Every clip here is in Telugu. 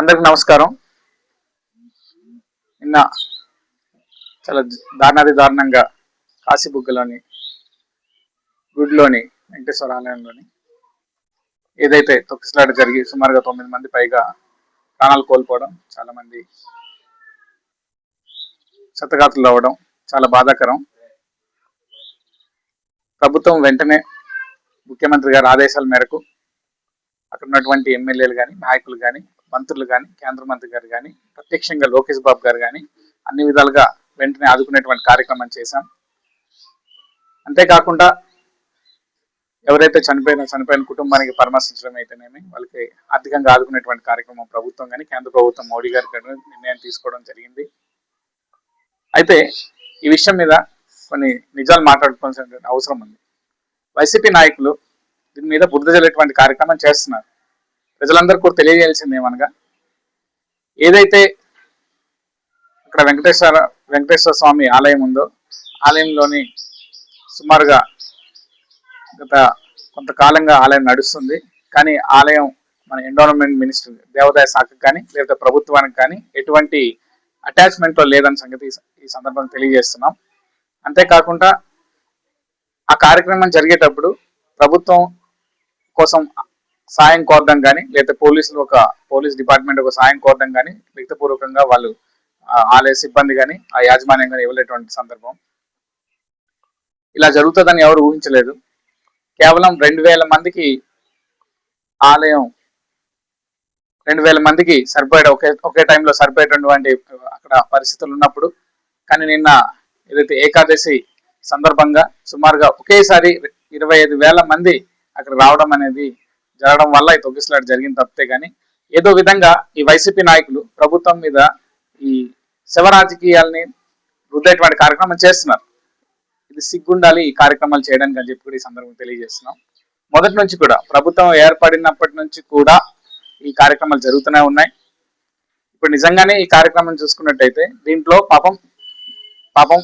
అందరికి నమస్కారం. నిన్న చాలా దారుణాది దారుణంగా కాశీబుగ్గలోని గుడిలోని వెంకటేశ్వర ఆలయంలోని ఏదైతే తొక్కిసలాట జరిగి సుమారుగా తొమ్మిది మంది పైగా ప్రాణాలు కోల్పోవడం చాలా మంది శతగాతులు అవ్వడం చాలా బాధాకరం. ప్రభుత్వం వెంటనే ముఖ్యమంత్రి గారి ఆదేశాల మేరకు అక్కడ ఉన్నటువంటి ఎమ్మెల్యేలు కానీ నాయకులు కానీ మంత్రులు కానీ కేంద్ర మంత్రి గారు కానీ ప్రత్యక్షంగా లోకేష్ బాబు గారు కానీ అన్ని విధాలుగా వెంటనే ఆదుకునేటువంటి కార్యక్రమం చేశాం. అంతేకాకుండా ఎవరైతే చనిపోయిన చనిపోయిన కుటుంబానికి పరామర్శించడం అయితేనేమి వాళ్ళకి ఆర్థికంగా ఆదుకునేటువంటి కార్యక్రమం ప్రభుత్వం కానీ కేంద్ర ప్రభుత్వం మోడీ గారి నిర్ణయం తీసుకోవడం జరిగింది. అయితే ఈ విషయం మీద కొన్ని నిజాలు మాట్లాడుకోవాల్సిన అవసరం ఉంది. వైసీపీ నాయకులు దీని మీద బురద జల్లేటువంటి కార్యక్రమం చేస్తున్నారు. ప్రజలందరూ కూడా తెలియజేయాల్సింది ఏమనగా ఏదైతే అక్కడ వెంకటేశ్వర వెంకటేశ్వర స్వామి ఆలయం ఉందో ఆలయంలోని సుమారుగా గత కొంతకాలంగా ఆలయం నడుస్తుంది. కానీ ఆలయం మన ఎన్విరాన్మెంట్ మినిస్టర్ దేవాదాయ శాఖకు కానీ లేదా ప్రభుత్వానికి కానీ ఎటువంటి అటాచ్మెంట్లో లేదని సంగతి ఈ సందర్భంగా తెలియజేస్తున్నాం. అంతేకాకుండా ఆ కార్యక్రమం జరిగేటప్పుడు ప్రభుత్వం కోసం సాయం కోరడం కానీ లేదా పోలీసులు ఒక పోలీస్ డిపార్ట్మెంట్ ఒక సాయం కోరడం కానీ లిఖితపూర్వకంగా వాళ్ళు ఆలయ సిబ్బంది కానీ ఆ యాజమాన్యం కానీ ఇవ్వలేటువంటి సందర్భం. ఇలా జరుగుతుందని ఎవరు ఊహించలేదు. కేవలం రెండు వేల మందికి ఆలయం రెండు వేల మందికి సరిపోయే ఒకే ఒకే టైంలో సరిపోయేటటువంటి అక్కడ పరిస్థితులు ఉన్నప్పుడు కానీ నిన్న ఏదైతే ఏకాదశి సందర్భంగా సుమారుగా ఒకేసారి ఇరవై ఐదు వేల మంది అక్కడ రావడం అనేది జరగడం వల్ల ఈ తొగ్గిసలాట జరిగింది తప్పితే కానీ ఏదో విధంగా ఈ వైసీపీ నాయకులు ప్రభుత్వం మీద ఈ శివ రాజకీయాల్ని రుద్దేటువంటి కార్యక్రమం చేస్తున్నారు. ఇది సిగ్గుండాలి ఈ కార్యక్రమాలు చేయడానికి అని చెప్పి కూడా ఈ సందర్భం తెలియజేస్తున్నాం. మొదటి నుంచి కూడా ప్రభుత్వం ఏర్పడినప్పటి నుంచి కూడా ఈ కార్యక్రమాలు జరుగుతూనే ఉన్నాయి. ఇప్పుడు నిజంగానే ఈ కార్యక్రమం చూసుకున్నట్టయితే దీంట్లో పాపం పాపం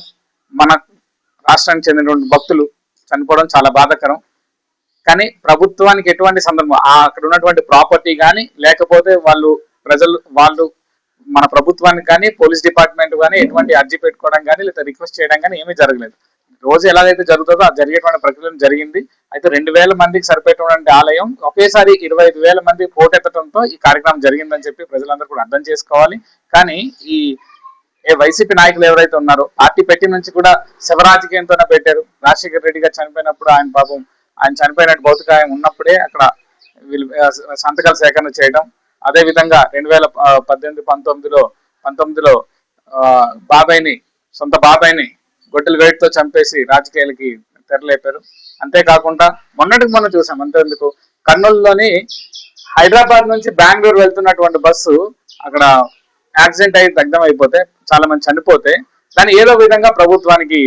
మన రాష్ట్రానికి చెందినటువంటి భక్తులు చనిపోవడం చాలా బాధాకరం. కానీ ప్రభుత్వానికి ఎటువంటి సందర్భం? అక్కడ ఉన్నటువంటి ప్రాపర్టీ కానీ లేకపోతే వాళ్ళు ప్రజలు వాళ్ళు మన ప్రభుత్వానికి కానీ పోలీస్ డిపార్ట్మెంట్ కానీ ఎటువంటి అర్జీ పెట్టుకోవడం కానీ లేదా రిక్వెస్ట్ చేయడం కానీ ఏమీ జరగలేదు. రోజు ఎలాగైతే జరుగుతుందో ఆ జరిగేటువంటి ప్రక్రియ జరిగింది. అయితే రెండు వేల మందికి సరిపోయేటువంటి ఆలయం ఒకేసారి ఇరవై ఐదు వేల మంది పోటెత్తడంతో ఈ కార్యక్రమం జరిగిందని చెప్పి ప్రజలందరూ కూడా అర్థం చేసుకోవాలి. కానీ ఈ ఏ వైసీపీ నాయకులు ఎవరైతే ఉన్నారో పార్టీ పెట్టి నుంచి కూడా శివరాజకీయంతోనే పెట్టారు. రాజశేఖర్ రెడ్డి గారు చనిపోయినప్పుడు ఆయన పాపం ఆయన చనిపోయినట్టు భౌతికాయం ఉన్నప్పుడే అక్కడ వీళ్ళు సంతకాల సేకరణ చేయడం. అదే విధంగా రెండు వేల పద్దెనిమిది పంతొమ్మిదిలో పంతొమ్మిదిలో బాబాయ్ని సొంత బాబాయ్ని గొడ్డలు వేటితో చంపేసి రాజకీయాలకి తెరలేపారు. అంతేకాకుండా మొన్నటికి మొన్న చూసాం అంతేందుకు? కర్నూలులోని హైదరాబాద్ నుంచి బెంగళూరు వెళ్తున్నటువంటి బస్సు అక్కడ యాక్సిడెంట్ అయి దగ్ధం అయిపోతే చాలా మంది చనిపోతే దాన్ని ఏదో విధంగా ప్రభుత్వానికి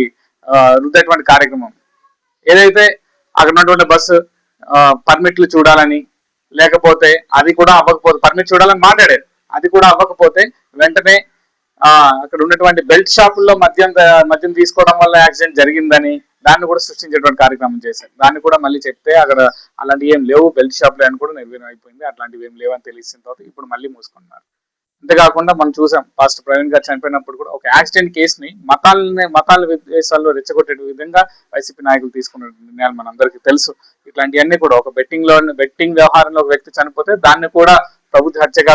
రుద్దేటువంటి కార్యక్రమం. ఏదైతే అక్కడ ఉన్నటువంటి బస్సు పర్మిట్లు చూడాలని లేకపోతే అది కూడా అవ్వకపోతే పర్మిట్ చూడాలని మాట్లాడారు. అది కూడా అవ్వకపోతే వెంటనే ఆ అక్కడ ఉన్నటువంటి బెల్ట్ షాపుల్లో మద్యం మద్యం తీసుకోవడం వల్ల యాక్సిడెంట్ జరిగిందని దాన్ని కూడా సృష్టించేటువంటి కార్యక్రమం చేశారు. దాన్ని కూడా మళ్ళీ చెప్తే అక్కడ అలాంటివి ఏం లేవు. బెల్ట్ షాప్లు అని కూడా నిర్వీర్యం అయిపోయింది. అట్లాంటివి ఏం లేవని తెలిసిన తర్వాత ఇప్పుడు మళ్ళీ మూసుకున్నారు. అంతేకాకుండా మనం చూసాం ఫాస్ట్ ప్రవీణ్ గారు చనిపోయినప్పుడు కూడా ఒక యాక్సిడెంట్ కేసుని మతాలని మతాల విదేశాల్లో రెచ్చగొట్టే విధంగా వైసీపీ నాయకులు తీసుకున్న నిర్ణయాలు మనందరికీ తెలుసు. ఇట్లాంటివన్నీ కూడా ఒక బెట్టింగ్లో బెట్టింగ్ వ్యవహారంలో ఒక వ్యక్తి చనిపోతే దాన్ని కూడా ప్రభుత్వ హత్యగా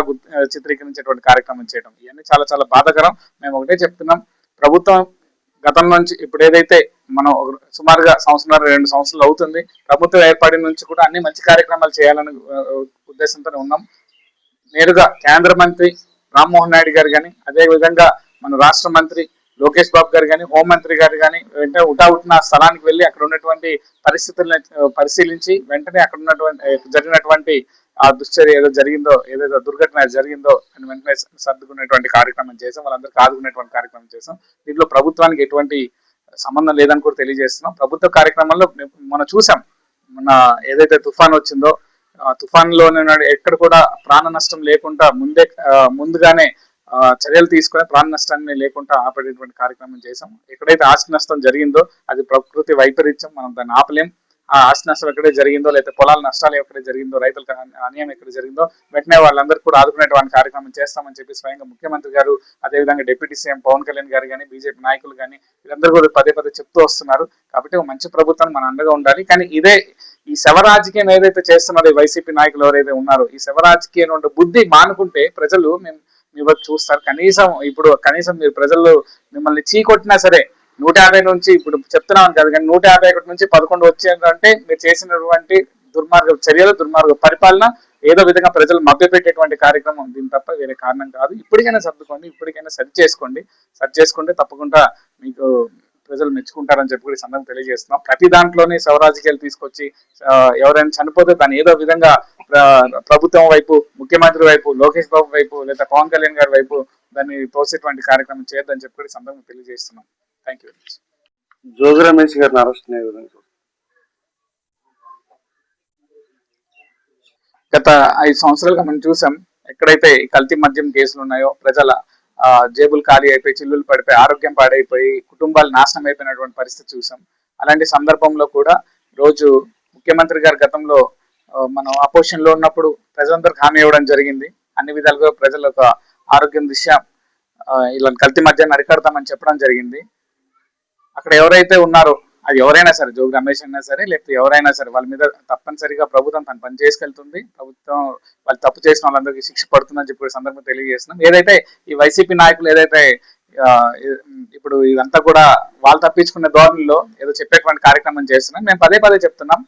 చిత్రీకరించేటువంటి కార్యక్రమం చేయడం. ఇవన్నీ చాలా చాలా బాధాకరం. మేము ఒకటే చెప్తున్నాం ప్రభుత్వం గతం నుంచి ఇప్పుడు ఏదైతే మనం సుమారుగా సంవత్సరం రెండు సంవత్సరాలు అవుతుంది ప్రభుత్వం ఏర్పడిన నుంచి కూడా అన్ని మంచి కార్యక్రమాలు చేయాలని ఉద్దేశంతో ఉన్నాం. నేరుగా కేంద్ర మంత్రి రామ్మోహన్ నాయుడు గారు కానీ అదే విధంగా మన రాష్ట్ర మంత్రి లోకేష్ బాబు గారు కానీ హోంమంత్రి గారు కానీ వెంటనే ఉటావుట్న స్థలానికి వెళ్ళి అక్కడ ఉన్నటువంటి పరిస్థితులను పరిశీలించి వెంటనే అక్కడ ఉన్నటువంటి జరిగినటువంటి ఆ దుశ్చర్య ఏదో జరిగిందో ఏదైతే దుర్ఘటన జరిగిందో అని వెంటనే సర్దుకునేటువంటి కార్యక్రమం చేసాం. వాళ్ళందరికీ ఆదుకునేటువంటి కార్యక్రమం చేసాం. దీంట్లో ప్రభుత్వానికి ఎటువంటి సంబంధం లేదని కూడా తెలియజేస్తున్నాం. ప్రభుత్వ కార్యక్రమంలో మనం చూసాం. మన ఏదైతే తుఫాన్ వచ్చిందో తుఫాన్లో ఎక్కడ కూడా ప్రాణ నష్టం లేకుండా ముందే ముందుగానే చర్యలు తీసుకుని ప్రాణ నష్టాన్ని లేకుండా ఆపేటటువంటి కార్యక్రమం చేసాం ఎక్కడైతే ఆస్తి నష్టం జరిగిందో అది ప్రకృతి వైపరీత్యం మనం దాన్ని ఆపలేం. ఆ ఆస్తి నష్టం ఎక్కడ జరిగిందో లేకపోతే పొలాల నష్టాలు ఎక్కడ జరిగిందో రైతులకు అన్యాయం ఎక్కడ జరిగిందో వెంటనే వాళ్ళందరూ కూడా ఆదుకునేటువంటి కార్యక్రమం చేస్తామని చెప్పి స్వయంగా ముఖ్యమంత్రి గారు అదేవిధంగా డిప్యూటీ సీఎం పవన్ కళ్యాణ్ గారు కానీ బీజేపీ నాయకులు కానీ వీళ్ళందరూ కూడా పదే పదే చెప్తూ వస్తున్నారు. కాబట్టి ఒక మంచి ప్రభుత్వం మన అండగా ఉండాలి. కానీ ఇదే ఈ శవ రాజకీయం ఏదైతే చేస్తున్నారో ఈ వైసీపీ నాయకులు ఎవరైతే ఉన్నారో ఈ శవ రాజకీయం నుండి బుద్ధి మానుకుంటే ప్రజలు మేము మీ వైపు చూస్తారు. కనీసం ఇప్పుడు కనీసం మీరు ప్రజలు మిమ్మల్ని చీకొట్టినా సరే నూట యాభై నుంచి ఇప్పుడు చెప్తున్నాను కదా కానీ నూట యాభై ఒకటి నుంచి పదకొండు వచ్చేటంటే మీరు చేసినటువంటి దుర్మార్గ చర్యలు దుర్మార్గ పరిపాలన ఏదో విధంగా ప్రజలు మభ్యపెట్టేటువంటి కార్యక్రమం. దీని తప్ప వేరే కారణం కాదు. ఇప్పటికైనా సర్దుకోండి ఇప్పటికైనా సరి చేసుకోండి. సరి చేసుకుంటే తప్పకుండా మీకు ప్రజలు మెచ్చుకుంటారని చెప్పి కూడా సందర్భం తెలియజేస్తున్నాం. ప్రతి దాంట్లోనే శవరాజకీయాలు తీసుకొచ్చి ఎవరైనా చనిపోతే దాన్ని ఏదో విధంగా ప్ర- ప్రభుత్వం వైపు ముఖ్యమంత్రి వైపు లోకేష్ బాబు వైపు లేదా పవన్ కళ్యాణ్ గారి వైపు దాన్ని తోసేటువంటి కార్యక్రమం చేయొద్దని చెప్పి కూడా సందర్భం తెలియజేస్తున్నాం. థ్యాంక్ యూ జోగి రమేష్ గారిని అరెస్ట్. గత ఐదు సంవత్సరాలుగా మనం చూసాం ఎక్కడైతే కల్తీ మద్యం కేసులు ఉన్నాయో ప్రజల జేబులు ఖాళీ అయిపోయి చిల్లులు పడిపోయి ఆరోగ్యం పాడైపోయి కుటుంబాలు నాశనం అయిపోయినటువంటి పరిస్థితి చూసాం. అలాంటి సందర్భంలో కూడా రోజు ముఖ్యమంత్రి గారు గతంలో మనం అపోజిషన్లో ఉన్నప్పుడు ప్రజలందరికి హామీ ఇవ్వడం జరిగింది. అన్ని విధాలుగా ప్రజల యొక్క ఆరోగ్యం దృష్ట్యా ఇలా కల్తీ మద్యాన్ని అరికడతామని చెప్పడం జరిగింది. అక్కడ ఎవరైతే ఉన్నారో అది ఎవరైనా సరే జోగి రమేష్ అయినా సరే లేకపోతే ఎవరైనా సరే వాళ్ళ మీద తప్పనిసరిగా ప్రభుత్వం తన పని చేసుకెళ్తుంది. ప్రభుత్వం వాళ్ళు తప్పు చేసిన వాళ్ళందరికీ శిక్ష పడుతుందని చెప్పి సందర్భం తెలియజేస్తున్నాం. ఏదైతే ఈ వైసీపీ నాయకులు ఏదైతే ఇప్పుడు ఇదంతా కూడా వాళ్ళు తప్పించుకునే ధోరణిలో ఏదో చెప్పేటువంటి కార్యక్రమం చేస్తున్నాం. మేము పదే పదే చెప్తున్నాం.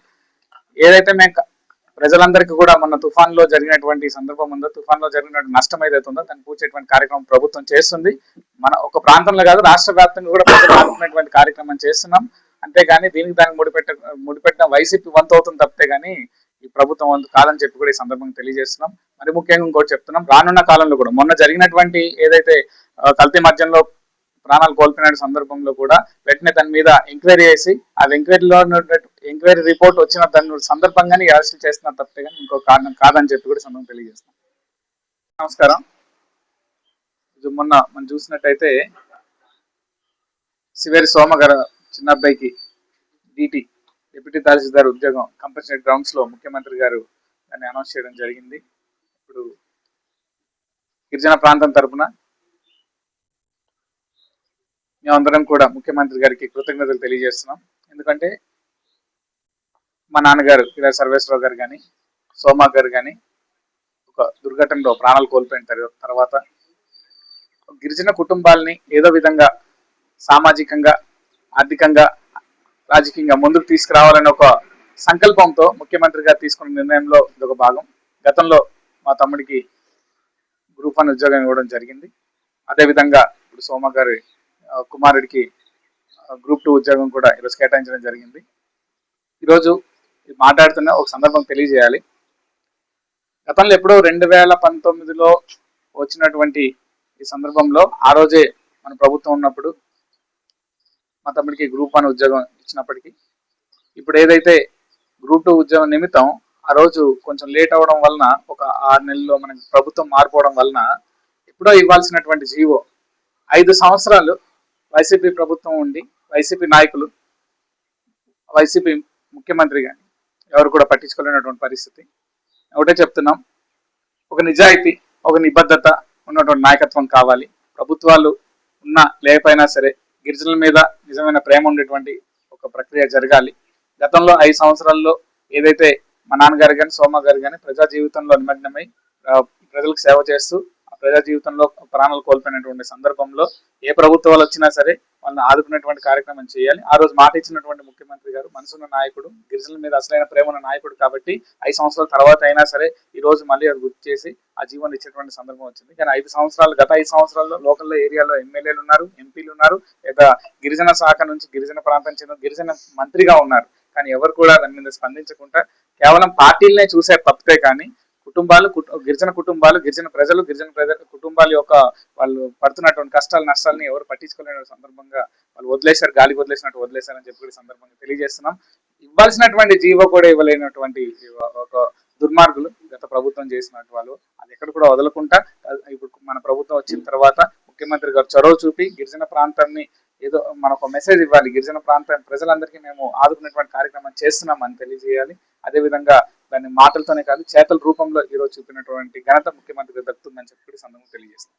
ఏదైతే మేము ప్రజలందరికీ కూడా మొన్న తుఫాన్లో జరిగినటువంటి సందర్భం ఉందో తుఫాన్లో జరిగినటువంటి నష్టం ఏదైతే ఉందో దాన్ని పూడ్చేటువంటి కార్యక్రమం ప్రభుత్వం చేస్తుంది. మన ఒక ప్రాంతంలో కాదు రాష్ట్ర వ్యాప్తంగా కూడా ప్రజలు కార్యక్రమం చేస్తున్నాం. అంతేగాని దీనికి దానికి ముడిపెట్ట ముడిపెట్టిన వైసీపీ వంతు అవుతుంది తప్పితే కానీ ఈ ప్రభుత్వం వంతు కాదని చెప్పి కూడా ఈ సందర్భంగా తెలియజేస్తున్నాం. మరి ముఖ్యంగా ఇంకోటి చెప్తున్నాం. రానున్న కాలంలో కూడా మొన్న జరిగినటువంటి ఏదైతే కల్తీ మధ్యంలో ప్రాణాలు కోల్పోయిన సందర్భంలో కూడా వెంటనే దాని మీద ఎంక్వైరీ చేసి ఆ ఎంక్వైరీలో ఎంక్వైరీ రిపోర్ట్ వచ్చిన దాని సందర్భంగానే అరెస్ట్ చేస్తున్న తప్పితే కానీ ఇంకో కారణం కాదని చెప్పి కూడా సందర్భం తెలియజేస్తున్నాం. నమస్కారం. ఇది మొన్న మనం చూసినట్టయితే శివేరి సోమ గారు చిన్న అబ్బాయికి డిటి డిప్యూటీ తహసీల్దార్ ఉద్యోగం కంపల్సరీ గ్రౌండ్స్లో ముఖ్యమంత్రి గారు దాన్ని అనౌన్స్ చేయడం జరిగింది. ఇప్పుడు గిరిజన ప్రాంతం తరపున మేమందరం కూడా ముఖ్యమంత్రి గారికి కృతజ్ఞతలు తెలియజేస్తున్నాం. ఎందుకంటే మా నాన్నగారు ఇలా సర్వేశ్వరరావు గారు కానీ సోమా గారు కానీ ఒక దుర్ఘటనలో ప్రాణాలు కోల్పోయిన తర్వాత గిరిజన కుటుంబాలని ఏదో విధంగా సామాజికంగా ఆర్థికంగా రాజకీయంగా ముందుకు తీసుకురావాలనే ఒక సంకల్పంతో ముఖ్యమంత్రిగా తీసుకున్న నిర్ణయంలో ఇదొక భాగం. గతంలో మా తమ్ముడికి గ్రూప్ వన్ ఉద్యోగం ఇవ్వడం జరిగింది. అదేవిధంగా ఇప్పుడు సోమ గారి కుమారుడికి గ్రూప్ టూ ఉద్యోగం కూడా ఈరోజు కేటాయించడం జరిగింది. ఈరోజు ఇది మాట్లాడుతున్న ఒక సందర్భం తెలియజేయాలి. గతంలో ఎప్పుడో రెండు వేల పంతొమ్మిదిలో వచ్చినటువంటి ఈ సందర్భంలో ఆ రోజే మన ప్రభుత్వం ఉన్నప్పుడు మా తమ్ముడికి గ్రూప్ వన్ ఉద్యోగం ఇచ్చినప్పటికీ ఇప్పుడు ఏదైతే గ్రూప్ టూ ఉద్యోగం నిమిత్తం ఆ రోజు కొంచెం లేట్ అవ్వడం వలన ఒక ఆరు నెలల్లో మనకి ప్రభుత్వం మారిపోవడం వలన ఎప్పుడో ఇవ్వాల్సినటువంటి జీవో ఐదు సంవత్సరాలు వైసీపీ ప్రభుత్వం ఉండి వైసీపీ నాయకులు వైసీపీ ముఖ్యమంత్రి కానీ ఎవరు కూడా పట్టించుకోలేనటువంటి పరిస్థితి. ఒకటే చెప్తున్నాం ఒక నిజాయితీ ఒక నిబద్ధత ఉన్నటువంటి నాయకత్వం కావాలి. ప్రభుత్వాలు ఉన్నా లేకపోయినా సరే గిరిజనుల మీద నిజమైన ప్రేమ ఉండేటువంటి ఒక ప్రక్రియ జరగాలి. గతంలో ఐదు సంవత్సరాల్లో ఏదైతే మా నాన్నగారు కానీ సోమ గారు కానీ ప్రజా జీవితంలో నిమగ్నమై ప్రజలకు సేవ చేస్తూ ఆ ప్రజా జీవితంలో ప్రాణాలు కోల్పోయినటువంటి సందర్భంలో ఏ ప్రభుత్వాలు వచ్చినా సరే వాళ్ళని ఆదుకునేటువంటి కార్యక్రమం చేయాలి. ఆ రోజు మాట ఇచ్చినటువంటి గారు మనసున్న నాయకుడు గిరిజనుల మీద అసలైన ప్రేమ ఉన్న నాయకుడు కాబట్టి ఐదు సంవత్సరాల తర్వాత అయినా సరే ఈ రోజు మళ్ళీ అది గుర్తు చేసి ఆ జీవనం ఇచ్చేటువంటి సందర్భం వచ్చింది. కానీ ఐదు సంవత్సరాలు గత ఐదు సంవత్సరాల్లో లోకల్ ఏరియాలో ఎమ్మెల్యేలు ఉన్నారు ఎంపీలు ఉన్నారు లేదా గిరిజన శాఖ నుంచి గిరిజన ప్రాంతం చెందిన గిరిజన మంత్రిగా ఉన్నారు. కానీ ఎవరు కూడా దాని మీద స్పందించకుండా కేవలం పార్టీలనే చూసే తప్పితే కానీ కుటుంబాలు గిరిజన కుటుంబాలు గిరిజన ప్రజలు గిరిజన ప్రజల కుటుంబాల యొక్క వాళ్ళు పడుతున్నటువంటి కష్టాలు నష్టాలని ఎవరు పట్టించుకోలేని సందర్భంగా వాళ్ళు వదిలేశారు గాలికి వదిలేసినట్టు వదిలేశారని చెప్పి కూడా సందర్భంగా తెలియజేస్తున్నాం. ఇవ్వాల్సినటువంటి జీవో కూడా ఇవ్వలేనటువంటి ఒక దుర్మార్గులు గత ప్రభుత్వం చేసినట్టు వాళ్ళు అది ఎక్కడ కూడా వదలకుండా ఇప్పుడు మన ప్రభుత్వం వచ్చిన తర్వాత ముఖ్యమంత్రి గారు చొరవ చూపి గిరిజన ప్రాంతాన్ని ఏదో మనకు మెసేజ్ ఇవ్వాలి. గిరిజన ప్రాంత ప్రజలందరికీ మేము ఆదుకునేటువంటి కార్యక్రమం చేస్తున్నాం అని తెలియజేయాలి. అదేవిధంగా దాన్ని మాటలతోనే కాదు చేతల రూపంలో ఈరోజు చూపినటువంటి ఘనత ముఖ్యమంత్రికి దక్కుతుందని చెప్పి సందర్భం తెలియజేస్తాం